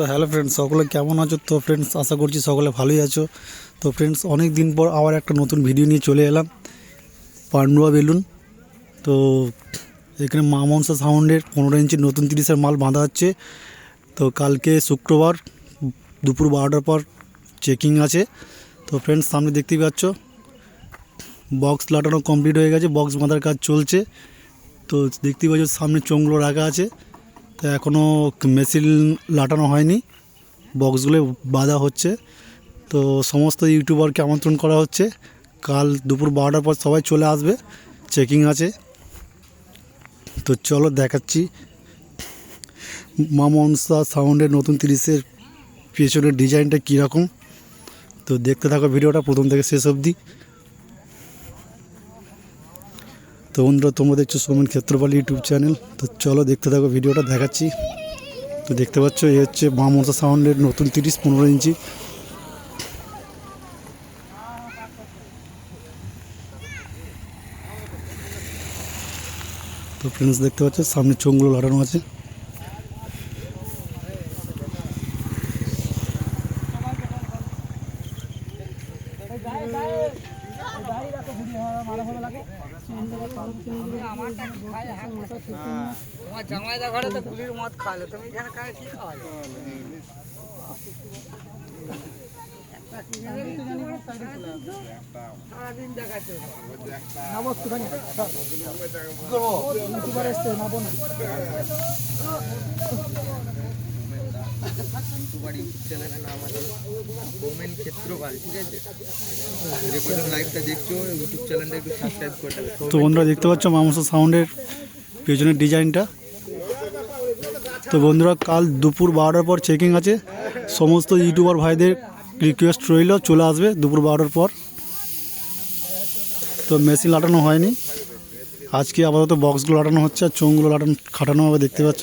তো hello friends সকলে কেমন আছো? তো ফ্রেন্ডস আশা করছি সকলে ভালোই আছো। তো ফ্রেন্ডস অনেক দিন পর আবার একটা নতুন ভিডিও নিয়ে চলে এলাম, পান্ডুয়া বেলুন। তো এখানে মা মনসা সাউন্ডের পনেরো ইঞ্চির নতুন তিরিশের মাল বাঁধা হচ্ছে। তো কালকে শুক্রবার, দুপুর বারোটার পর চেকিং আছে। তো ফ্রেন্ডস সামনে দেখতেই পাচ্ছ বক্স লাটানো কমপ্লিট হয়ে গেছে বক্স বাঁধার কাজ চলছে। তো দেখতেই পাচ্ছ, সামনে চোঙগুলো রাখা আছে। তো এখনও মেশিন লাটানো হয়নি। বক্সগুলো বাঁধা হচ্ছে। তো সমস্ত ইউটিউবারকে আমন্ত্রণ করা হচ্ছে। কাল দুপুর বারোটার পর সবাই চলে আসবে। চেকিং আছে। তো চলো দেখাচ্ছি। মামনসা সাউন্ডের নতুন তিরিশের পেছনের ডিজাইনটা কীরকম? তো দেখতে থাকো ভিডিওটা, প্রথম থেকে শেষ অবধি। তো বন্ধুরা, তোমরা দেখছ সোমেন ক্ষেত্রপাল ইউটিউব চ্যানেল তো চলো দেখতে থাকো, ভিডিওটা দেখাচ্ছি। তো দেখতে পাচ্ছ এই হচ্ছে বামসা সাউন্ডের নতুন তিরিশ পনেরো ইঞ্চি। তো ফ্রেন্ডস দেখতে পাচ্ছ, সামনে চোঙগুলো লাগানো আছে। তোমার জামাইদা ঘরে তো গুলির মদ খাওয়ালে তুমি এখানে কাকে কি খাওয়ালে সারাদিন তো বন্ধুরা দেখতে পাচ্ছ মামসা সাউন্ডের পেছনের ডিজাইনটা। তো বন্ধুরা, কাল দুপুর বারোটার পর চেকিং আছে। সমস্ত ইউটিউবার ভাইদের রিকোয়েস্ট রইল, চলে আসবে দুপুর বারোটার পর। তো মেশিন লাটানো হয়নি। আজকে আপাতত বক্সগুলো লাটানো হচ্ছে আর চোঙগুলো লাটানো খাটানো হবে, দেখতে পাচ্ছ।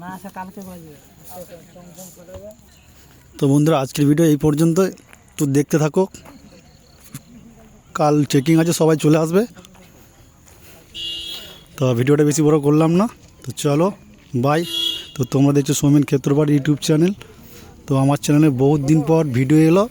না সে কালকে বাজবে তো বন্ধুরা, আজকের ভিডিও এই পর্যন্ত তো দেখতে থাকো। কাল চেকিং আছে, সবাই চলে আসবে। তো ভিডিওটা বেশি বড় করলাম না। তো চলো বাই তো তোমরা দেখছ সৌমেন ক্ষেত্রপাঠ ইউটিউব চ্যানেল। তো আমার চ্যানেলে বহুত দিন পর ভিডিও এলো।